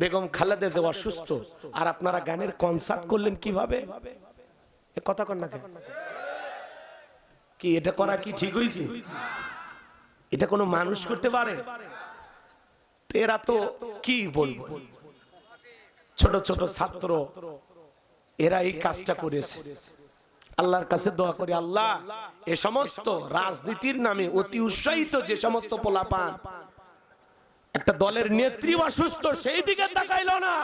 বেগম খালেদা যে অসুস্থ। আর আপনারা গানের কনসার্ট করলেন কীভাবে? কথা কন না? কি এটা করা কি ঠিক হয়েছে এটা কোনো মানুষ করতে পারে? এরা তো কি বলব? ছোট ছোট ছাত্র, এরা এই কাজটা করেছে। আল্লাহর কাছে দোয়া করি, আল্লাহ, এ সমস্ত রাজনীতির নামে অতি উৎসাহিত যে সমস্ত পোলাপান একটা দলের নেত্রী অসুস্থ, সেই দিকে তাকাইলো না।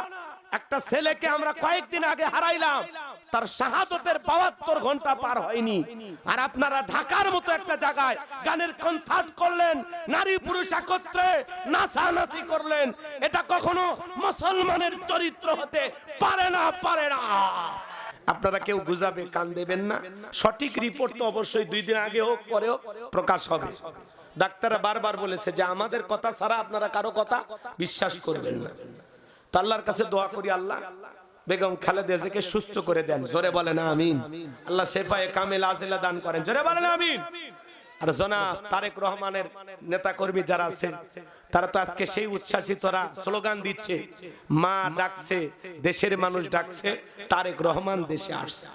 একটা ছেলেকে আমরা কয়েকদিন আগে হারাইলাম। তার শাহাদতের বাহাত্তর ঘণ্টা পার হয়নি। আর আপনারা ঢাকার মতো একটা জায়গায় গানের কনসার্ট করলেন, নারী পুরুষ একত্রে নাচানাচি করলেন। এটা কখনো মুসলমানের চরিত্র হতে পারে না পারে না। আপনারা কেউ গুজাবে, কান দেবেন না। সঠিক রিপোর্ট তো অবশ্যই দুই দিন আগে হোক, পরে হোক, প্রকাশ হবে। ডাক্তাররা বারবার বলেছে যে আমাদের কথা ছাড়া আপনারা কারও কথা বিশ্বাস করবেন না। তো আল্লাহর কাছে দোয়া করি আল্লাহ, বেগম খালেদা জিয়াকে সুস্থ করে দেন। জোরে বলেন আমিন। আল্লাহ শেফায়ে কামিল আজিলা দান করেন। জোরে বলেন আমিন। আর জনাব তারেক রহমানের নেতা কর্মী যারা আছে, তারা তো আজকে সেই উচ্ছ্বাসিতরা স্লোগান দিচ্ছে, মা ডাকছে, দেশের মানুষ ডাকছে, তারেক রহমান দেশে আসছে।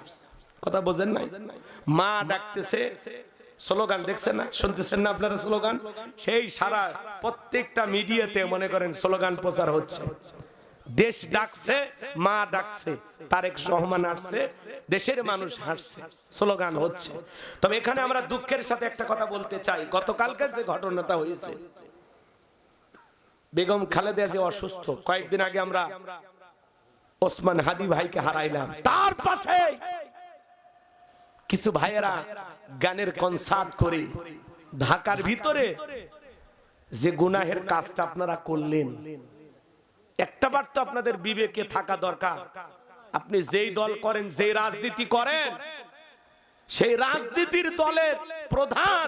কথা বোঝেন নাই? মা ডাকতেছে স্লোগান দেখছেন না? শুনতেছেন না আপনারা স্লোগান? সেই সারা প্রত্যেকটা মিডিয়াতে মনে করেন স্লোগান প্রচার হচ্ছে। দেশ ডাকছে, মা ডাকছে, তারেক রহমান আসছে, দেশের মানুষ হাসছে, স্লোগান হচ্ছে। তবে এখানে আমরা দুঃখের সাথে একটা কথা বলতে চাই। গতকালকের যে ঘটনাটা হয়েছে, বেগম খালেদা যে অসুস্থ, কয়েকদিন আগে আমরা ওসমান হাদি ভাইকে হারাইলাম। তার পাশে কিছু ভাইয়েরা গানের কনসার্ট করে ঢাকার ভিতরে যে গুনাহের কাজটা আপনারা করলেন, একটা বার তো আপনাদের বিবেকে থাকা দরকার। আপনি যেই দল করেন, যেই রাজনীতি করেন, সেই রাজনীতির দলের প্রধান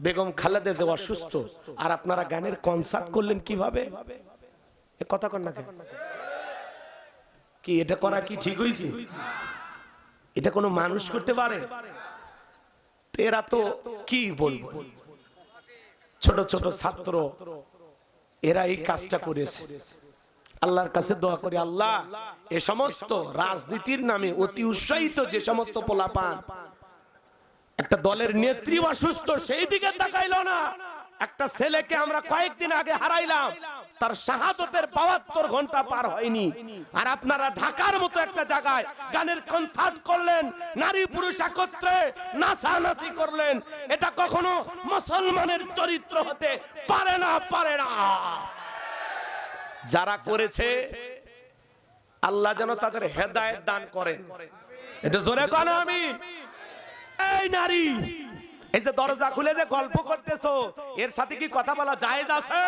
বেগম খালেদা যে অসুস্থ। আর আপনারা গানের কনসার্ট করলেন কীভাবে? কথা কন না কি এটা করা কি ঠিক হয়েছে এটা কোনো মানুষ করতে পারে? এরা তো কি বলব? ছোট ছোট ছাত্র, এরা এই কাজটা করেছে। আল্লাহর কাছে দোয়া করি, আল্লাহ, এ সমস্ত রাজনীতির নামে অতি উৎসাহিত যে সমস্ত পোলাপান, একটা দলের নেত্রী অসুস্থ, সেই দিকে তাকাইলো না। একটা ছেলেকে আমরা কয়েকদিন আগে হারাইলাম। তার শাহাদতের বাহাত্তর ঘণ্টা পার হয়নি। আর আপনারা ঢাকার মতো একটা জায়গায় গানের কনসার্ট করলেন, নারী পুরুষ একত্রে নাচানাচি করলেন, এটা কখনো মুসলমানের চরিত্র হতে পারে না পারে না। যারা করেছে, আল্লাহ যেন তাদের হেদায়েত দান করেন। এটা জোরে কেন আমি। এই নারী, এই যে দরজা খুলে যে গল্প করতেছো, এর সাথে কি কথা বলা জায়েজ আছে?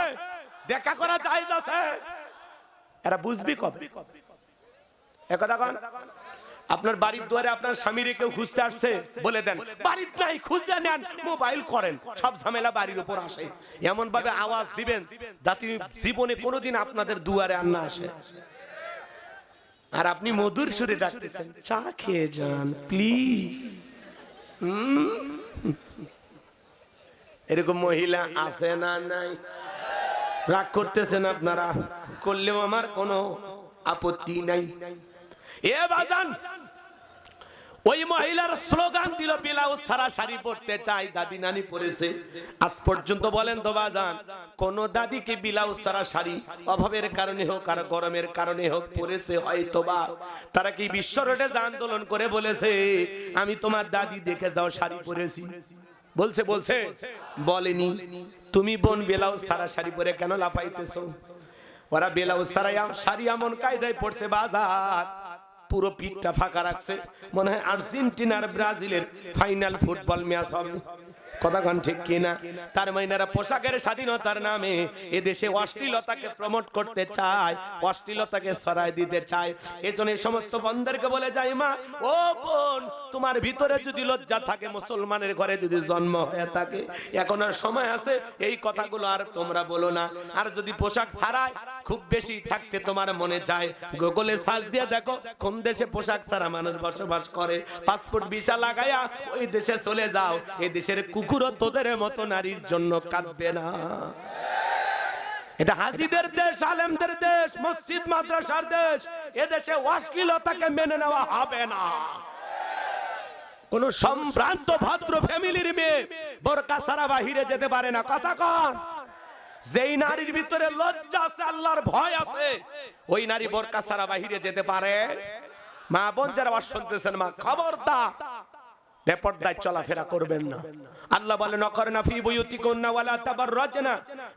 দেখা করা জায়েজ আছে। এরা বুঝবি কবে? একথা কন। আপনার বাড়ির দুয়ারে আপনার স্বামীরে কেউ খুঁজতে আসছে, বলে দেন, বাড়ির নাই খুঁজে নেন, মোবাইল করেন, সব ঝামেলা বাড়ির উপর আসে। এমন ভাবে আওয়াজ দিবেন, যাতে জীবনে কোনোদিন আপনাদের দুয়ারে আর না আসে। আর আপনি মধুর সুরে ডাকতেছেন, চা খেয়ে যান, প্লিজ। এরকম মহিলা আছে না নাই? রাগ করতেছেন আপনারা। করলেও আমার কোনো আপত্তি নাই। এ বাজান, ওই মহিলার স্লোগান দিল, ব্লাউজ সারা শাড়ি পরতে চাই। দাদি নানি পরেছে। আজ পর্যন্ত বলেন তো বাজান, কোন দাদিকে ব্লাউজ সারা শাড়ি অভাবের কারণে হোক আর গরমের কারণে হোক পরেছে হয়তো বা তারা কি বিশ্ব রোডে আন্দোলন করে বলেছে, আমি তোমার দাদি দেখে যাও শাড়ি পরেছি। বলছে বলছে। বলেনি। তুমি বোন বেলাউজ সারা শাড়ি পরে কেন লাফাইতেছো? ওরা বেলাউজ সারা শাড়ি এমন কায়দায় পড়ছে বাজার। পুরো পিঠটা ফাঁকা রাখছে। মনে হয় আর্জেন্টিনার ব্রাজিলের ফাইনাল ফুটবল ম্যাচ হবে। কথা কন ঠিক কিনা? তার মাইনারা পোশাকের স্বাধীনতার নামে এ দেশে অশ্লীলতাকে প্রমোট করতে চায়, অশ্লীলতাকে সরাই দিতে চায়। এজন্য সমস্ত বন্ধেরকে বলে যাই মা, ও বোন, তোমার ভিতরে যদি লজ্জা থাকে, মুসলমানের ঘরে যদি জন্ম হয়ে থাকে, এখন আর সময় আছে, এই কথাগুলো আর তোমরা বলো না। আর যদি পোশাক ছাড়াই খুব বেশি থাকতে তোমার মনে চায় গুগলে সার্চ দিয়ে দেখো, কোন দেশে পোশাক ছাড়া মানুষ বসবাস করে? পাসপোর্ট, ভিসা লাগাইয়া ওই দেশে চলে যাও। এই দেশের কুকুরও তোদের মতো নারীর জন্য কাঁদবে না। এটা হাজিদের দেশ, আলেমদের দেশ, মসজিদ, মাদ্রাসার দেশ। অশ্লীলতাকে মেনে নেওয়া হবে না। কোন সম্ভ্রান্ত, ভদ্র ফ্যামিলির মেয়ে বোরকা সারা বাহিরে যেতে পারে না। কথা কন। যেই নারীর ভিতরে লজ্জা আছে, আল্লাহর ভয় আছে, ওই নারী বোরকা সারা বাহিরে যেতে পারে। মা বোন যারা শুনতেছেন, মা খবরদার। বেপরদায় চলাফেরা করবেন না। আল্লাহ বলে নকর না ফি বুয়ুতিকুন্না ওয়ালা তাবাররাজনা।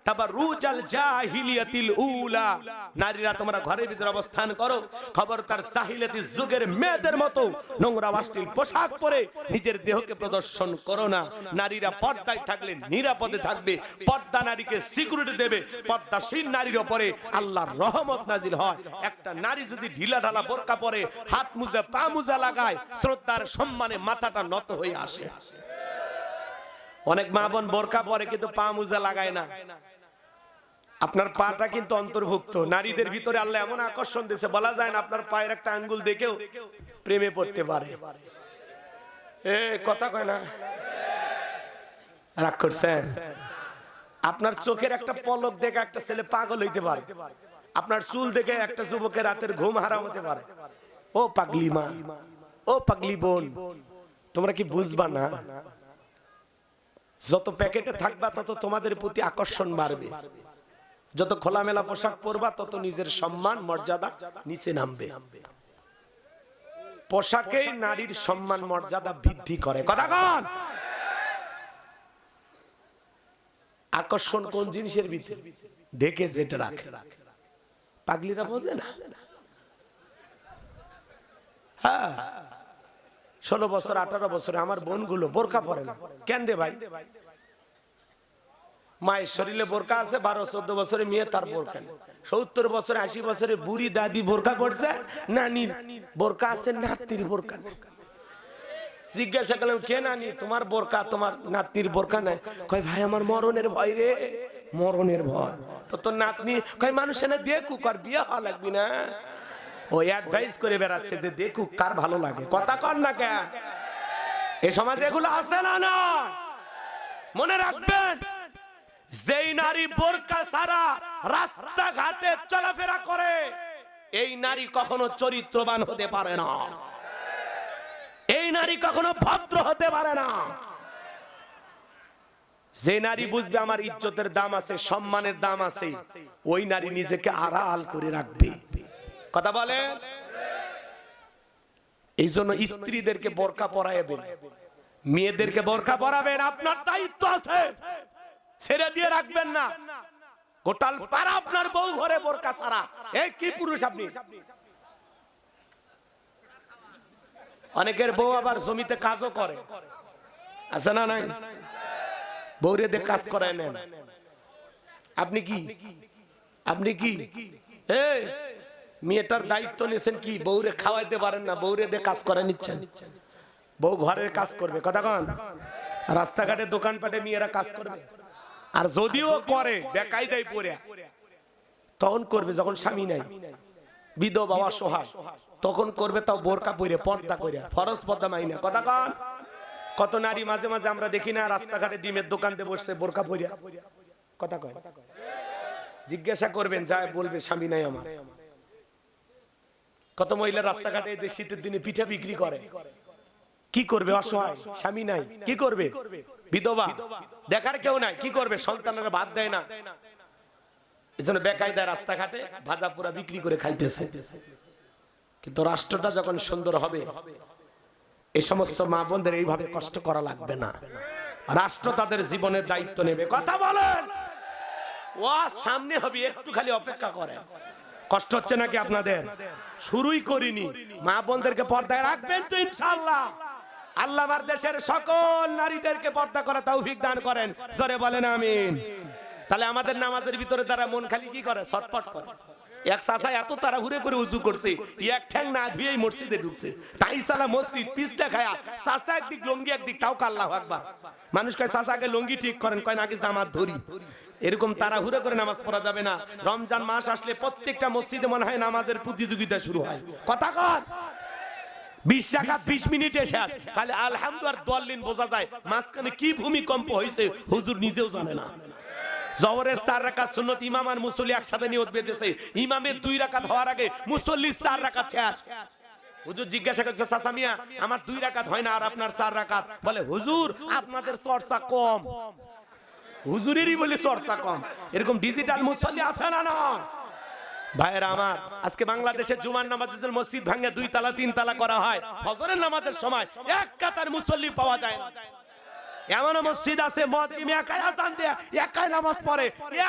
তাবাররুজাল জাহিলিয়াতিল উলা। নারীরা তোমরা ঘরের ভিতরে অবস্থান করো। খবরদার জাহিলিয়াতি যুগের মেয়েদের মতো নোংরা অশ্লীল পোশাক পরে নিজের দেহকে প্রদর্শন করো না। নারীরা পর্দায় থাকলে নিরাপদে থাকবে। পর্দা নারীকে সিকিউরিটি দেবে। পর্দাশীল নারীর উপরে আল্লাহর রহমত নাজিল হয়। একটা নারী যদি ঢিলা ঢালা বোরকা পরে হাত মুজা পা মুজা লাগায় শ্রদ্ধার সম্মানে মাথাটা নত হয়ে আসে। অনেক মা বোন বোরকা পরে কিন্তু পা মুজা লাগায় না। আপনার পাটা কিন্তু অন্তর্ভুক্ত। নারীদের ভিতরে আল্লাহ এমন আকর্ষণ দিয়েছে, বলা যায় না আপনার পায়ের একটা আঙ্গুল দেখেও প্রেমে পড়তে পারে। এ, কথা কয় না? রাগ করছেন? আপনার চোখের একটা পলক দেখে একটা ছেলে পাগল হইতে পারে। আপনার চুল দেখে একটা যুবকের রাতের ঘুম হারাম হতে পারে। ও পাগলি মা। ও পাগলি বোন। তোমরা কি বুঝবা না? যত প্যাকেটে থাকবা, তত তোমাদের প্রতি আকর্ষণ বাড়বে। যত খোলামেলা পোশাক পরবা, তত নিজের সম্মান, মর্যাদা নিচে নামবে। পোশাকেই নারীর সম্মান, মর্যাদা বৃদ্ধি করে। কথা কন! আকর্ষণ কোন জিনিসের ভিতরে? ঢেকে যেটা রাখে। পাগলিরা বোঝে না? হ্যাঁ। ষোলো বছর, আঠারো বছরে আমার বোনগুলো বোরকা পরে না। কেন রে ভাই? মায়ের শরীরে বোরকা আছে, বারো, চোদ্দ বছরে মেয়ে, তার বোরকা নেই। সত্তর বছরে, আশি বছরে বুড়ি, দাদি বোরকা পড়ছে নানির বোরকা আছে, নাতির বোরকা জিজ্ঞাসা করলাম, কে নানি? তোমার বোরকা তোমার নাতির বোরকা নাই? কয়, ভাই, আমার মরণের ভয় রে, মরণের ভয়। তো তোর নাতনি কয়, মানুষ এনে দেখুক, আর বিয়ে হওয়া লাগবি না। ও অ্যাডভাইস করে বেড়াচ্ছে যে দেখুক কার ভালো লাগে। কথা কর না কেন? এ সমাজে এগুলো আছে না না? মনে রাখবেন, যেই নারী বোরকা ছাড়া রাস্তাঘাটে চলাফেরা করে, এই নারী কখনো চরিত্রবান হতে পারে না। এই নারী কখনো ভদ্র হতে পারে না। যে নারী বুঝবে আমার ইজ্জতের দাম আছে, সম্মানের দাম আছে, ওই নারী নিজেকে আড়াল করে রাখবে। কথা বলে? এই জন্য স্ত্রীদেরকে বোরকা পরাইবেন। মেয়েদেরকে বোরকা পরাবেন। আপনার দায়িত্ব আছে। ছেড়ে দিয়ে রাখবেন না। গোটাল পারা আপনার বউ ঘরে বোরকা ছাড়া। এই কি পুরুষ আপনি? অনেকের বউ আবার জমিতে কাজও করে। আছে না নাই? বউরে দিয়ে কাজ করায় নেন। আপনি কি? আপনি কি? এই মেয়েটার দায়িত্ব নিয়েছেন কি? বউরে খাওয়াইতে পারেন না, বউরে দিয়ে কাজ করে নিচ্ছেন। বউ ঘরের কাজ করবে, কথা কন। রাস্তাঘাটে দোকানপাটে মেয়েরা কাজ করবে। আর যদিও করে, বেকায়দায় পড়ে। তখন করবে যখন স্বামী নাই। বিধবা অসহায়। তখন করবে তাও বোরকা পরে পর্দা করে ফরজ পর্দা মাইনা, কথা কন। কত নারী মাঝে মাঝে আমরা দেখি না, রাস্তাঘাটে ডিমের দোকানতে বসছে বোরকা পরিয়া কথা কয়। জিজ্ঞাসা করবেন, যায় বলবে, স্বামী নাই আমার। কত মহিলা রাস্তাঘাটে যে শীতের দিনে পিঠা বিক্রি করে? কি করবে? অসহায়, স্বামী নাই। কি করবে? বিধবা। দেখার কেউ নাই। কি করবে? সন্তানেরা ভাত দেয় না। এজন্য রাস্তাঘাটে ভাজা পুরা বিক্রি করে খাইতেছে। কিন্তু রাষ্ট্রটা যখন সুন্দর হবে এই সমস্ত মা বোনদের এইভাবে কষ্ট করা লাগবে না। রাষ্ট্র তাদের জীবনের দায়িত্ব নেবে। কথা বলেন! ও সামনে হবে, একটু খালি অপেক্ষা করে কষ্ট হচ্ছে নাকি আপনাদের? শুরুই করিনি। মা বোনদেরকে পর্দায় রাখবেন তো ইনশাআল্লাহ। আল্লাহ আমার দেশের সকল নারীদেরকে পর্দা করা তৌফিক দান করেন। জোরে বলেন আমিন। তাহলে আমাদের নামাজের ভিতরে তারা মন খালি কি করে? ছটফট করে। এক চাচা এত তারা ঘুরে করে উজু করছে এক ঠ্যাং না ধুয়েই মসজিদে ঢুকছে। তাই সালা মসজিদ পিছটা খায়া। চাচা একদিক লঙ্গি, একদিক তাও কাল্লাহ আকবার। মানুষ কয় আগে লঙ্গি ঠিক করেন। কয় নাকি জামাত ধরি। এরকম তারা হুরে করে নামাজ পড়া যাবে না। রমজান মাস আসলে প্রত্যেকটা মসজিদে মনে হয় নামাজের প্রতিযোগিতা শুরু হয়। কথা কর দুই রাকাত হওয়ার আগে হুজুর জিজ্ঞাসা আমার দুই রাকাত হয় না আর আপনার চার রাকাত বলে, হুজুর, আপনাদের চর্চা কম। হুজুরেরই বলে চর্চা কম। এরকম ডিজিটাল মুসল্লি আছে না না ভাইয়েরা আমার, আজকে বাংলাদেশের জুমার নামাজের জন্য মসজিদ ভাঙে দুই তালা তিন তালা করা হয়, ফজরের নামাজের সময় এক কাতার মুসল্লি পাওয়া যায় না। এমন মসজিদ আছে, মসজিদ একাই আজান দেয়া, একাই নামাজ পড়ে,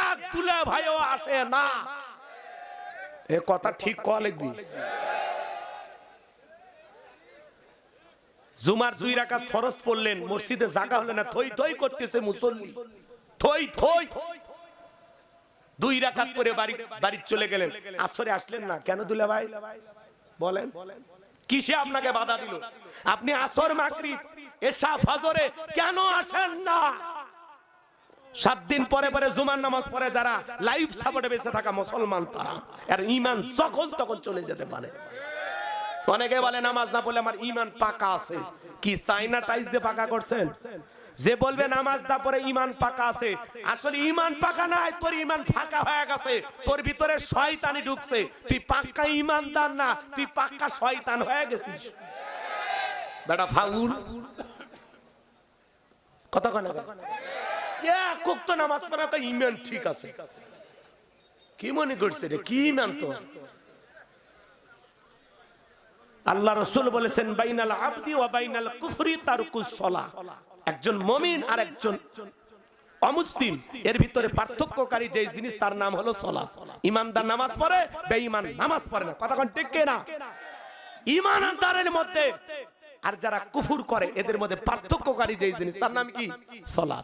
এক তুলে ভাইও আসে না। এ কথা ঠিক ক লিখবি জুমার দুই রাকাত ফরজ পড়লেন, মসজিদে জায়গা হলো না থই থই করতেছে মুসল্লি। থই থই। দুই রাকাত পরে বাড়ি বাড়ি চলে গেলেন। আসরে আসলেন না। কেন দুলা ভাই বলেন। কিসে আপনাকে বাধা দিল? আপনি আসর মাগরিব, এশা, ফজরে কেন আসেন না? সাত দিন পরে পরে জুমার নামাজ পড়ে যারা লাইফ সাপোর্টে বেঁচে থাকা মুসলমান তারা আর ইমান যখন তখন চলে যেতে পারে। অনেকে বলে, নামাজ না পড়লে আমার ইমান পাকা আছে। কি চাইনা টাইস দিয়ে পাকা করছেন? যে বলবে নামাজ না পড়ে ইমান পাকা আছে। আসলে ইমান পাকা নাই, তোর ইমান ফাঁকা হয়ে গেছে। তোর ভিতরে শয়তানি ঢুকছে। তুই পাক্কা ইমানদার না, তুই পাক্কা শয়তান হয়ে গেছিস। বেটা ফাউল। কথা কয় না একক তো নামাজ পড়া তো ইমান ঠিক আছে। কি মনে করছে রে? কি ইমান তো আল্লাহ রসুল বলেছেন, বাইনাল আবদি ওয়া বাইনাল কুফরি তারকুস সালাহ। একজন মুমিন আর একজন অমুসলিম। এর ভিতরে পার্থক্যকারী যে জিনিস, তার নাম হলো সালাহ ইমানদার নামাজ পড়ে, বেঈমান নামাজ পড়ে না। না ইমানদারের মধ্যে আর যারা কুফুর করে, এদের মধ্যে পার্থক্যকারী যে জিনিস, তার নাম কি? সালাহ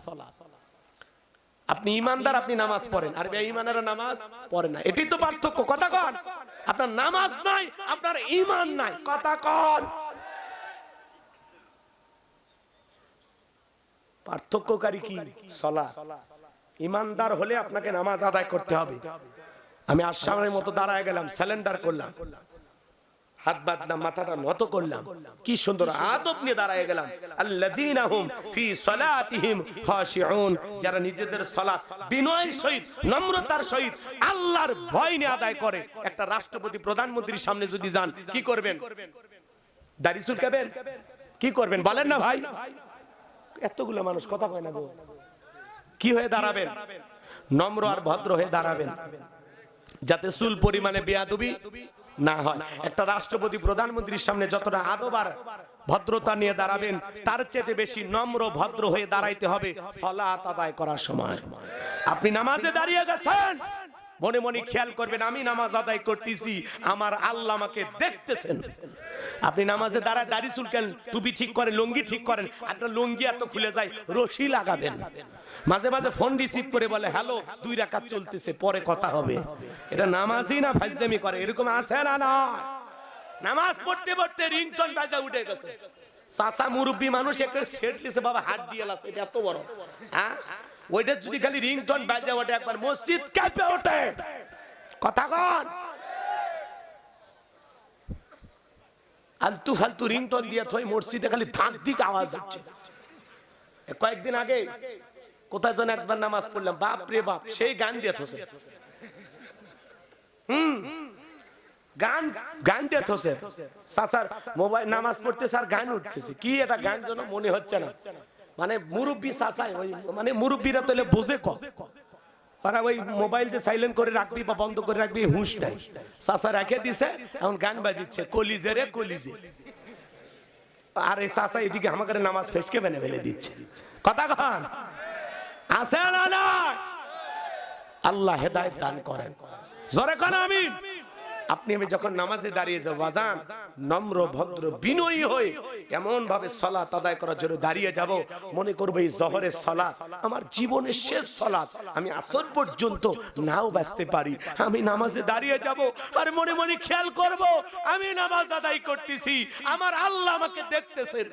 আপনি ইমানদার, আপনি নামাজ পড়েন। আর বেঈমানেরা নামাজ পড়ে না। এটাই তো পার্থক্য। কথা কন। আপনার নামাজ নাই, আপনার ইমান নাই। কথা কন। পার্থক্যকারী কি? সলা ইমানদার হলে আপনাকে নামাজ আদায় করতে হবে। আমি আসামের মতো দাঁড়ায় গেলাম স্যালেন্ডার করলাম। হাত বাঁধলাম, মাথাটা নত করলাম। কি সুন্দর আদব নিয়ে দাঁড়ায় গেলাম। আল্লাযীনাহুম ফি সালাতিহিম খাশিউন। যারা নিজেদের সালাত বিনয়ের সহিত, নম্রতার সহিত আল্লাহর ভয় নিয়ে আদায় করে। একটা রাষ্ট্রপতি, প্রধানমন্ত্রীর সামনে যদি যান, কি করবেন? দাড়ি চুলকাবেন? কি করবেন? বলেন না ভাই। এতগুলো মানুষ কথা কয় না গো? কি হয়ে দাঁড়াবেন? নম্র আর ভদ্র হয়ে দাঁড়াবেন। যাতে চুল পরিমাণে বেয়াদবি না হয়। একটা রাষ্ট্রপতি, প্রধানমন্ত্রীর সামনে যতটা আদবার ভদ্রতা নিয়ে দাঁড়াবেন, তার চেয়ে বেশি নম্র, ভদ্র হয়ে দাঁড়াইতে হবে সলাত আদায় করার সময়। আপনি নামাজে দাঁড়িয়ে গেছেন? মনে মনে খেয়াল করবেন, আমি নামাজ আদায় করতেছি, আমার আল্লাহ আমাকে দেখতেছেন। আপনি নামাজে দাঁড়ায় দাড়ি চুলকেন, টুপি ঠিক করেন, লুঙ্গি ঠিক করেন একটা লুঙ্গি এত খুলে যায়, রশি লাগাবেন। মাঝে মাঝে ফোন রিসিভ করে বলে, হ্যালো, দুই রাকাত চলতেছে, পরে কথা হবে। এটা নামাজই না ফাজদামি করে, এরকম আছে না না? নামাজ পড়তে পড়তে রিংটন বাজা উঠে গেছে। চাচা মুরব্বী মানুষ একটা সেট দিছে, বাবা, হাত দিয়ে এটা এত বড়। হ্যাঁ? ওইটা যদি খালি রিংটন বাজা ওঠে একবার মসজিদ কাঁপে ওঠে। কথা কন। আলতু ফালতু রিংটন দিয়ে থই মসজিদে খালি থাক দিক আওয়াজ হচ্ছে। কয়েকদিন আগে কোথায় যেন একবার নামাজ পড়লাম বাপ রে বাপ সেই গান দিয়ে থসে। হুম গান গান দিয়ে থসে। সাসার মোবাইল নামাজ পড়তে স্যার গান উঠতেছে। কি এটা গান যেন মনে হচ্ছে না। মানে মুরব্বী সাসাই ওই মানে মুরব্বীরা তাহলে বোঝে ক এখন গান বাজিচ্ছে রে কলিজে। আর এই এদিকে আমাকে নামাজ বেনে দিচ্ছে? কথা আল্লাহ হেদায়েত দান করেন। জোরে কোন, আমিন। আপনি আমি যখন নামাজে দাঁড়িয়ে যাব বাজান নম্র, ভদ্র, বিনয়ী হয়ে এমন ভাবে সালাত আদায় করার জন্য দাঁড়িয়ে যাব, মনে করব এই জহরের সালাত আমার জীবনের শেষ সালাত আমি আসর পর্যন্ত নাও বাঁচতে পারি। আমি নামাজে দাঁড়িয়ে যাব আর মনে মনে খেয়াল করব, আমি নামাজ আদায় করতেছি, আমার আল্লাহ আমাকে দেখতেছেন।